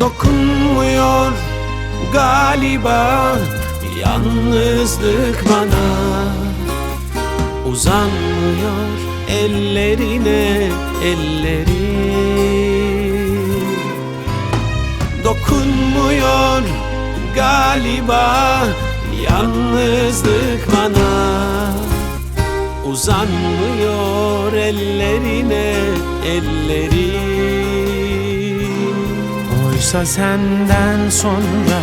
Dokunmuyor galiba yalnızlık bana. Uzanmıyor ellerine elleri. Dokunmuyor galiba yalnızlık bana. Uzanmıyor ellerine elleri Oysa senden sonra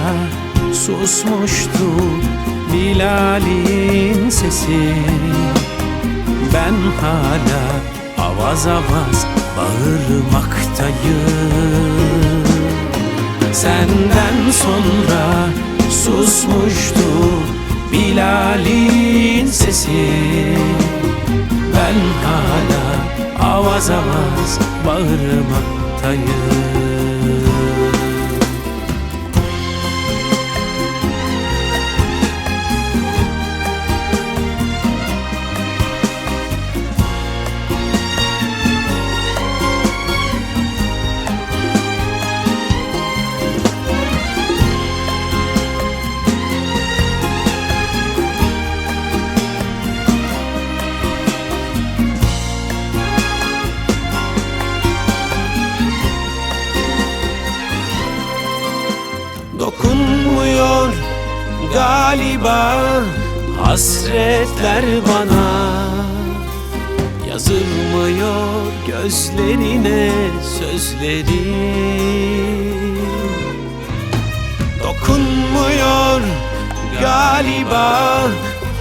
susmuştu Bilal'in sesi. Ben hala avaz avaz bağırmaktayım. Senden sonra susmuştu Bilal'in sesi. Ben hala avaz avaz bağırmaktayım Dokunmuyor galiba hasretler bana. Yazılmıyor gözlerine sözleri. Dokunmuyor galiba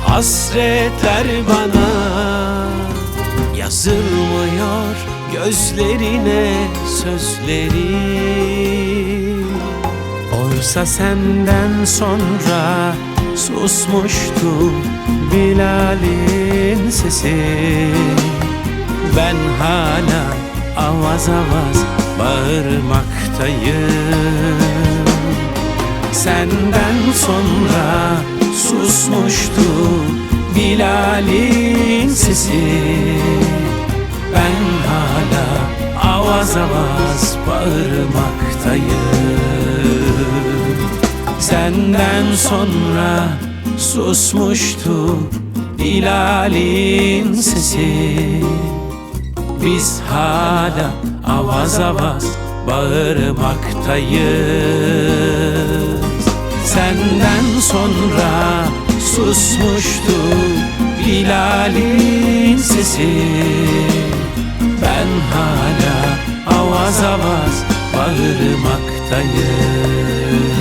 hasretler bana. Yazılmıyor gözlerine sözleri Oysa senden sonra susmuştu Bilal'in sesi. Ben hala avaz avaz bağırmaktayım. Senden sonra susmuştu Bilal'in sesi. Ben hala avaz avaz bağırmaktayım Senden sonra susmuştu Bilal'in sesi. Biz hala avaz avaz bağırmaktayız. Senden sonra susmuştu Bilal'in sesi. Ben hala avaz avaz bağırmaktayım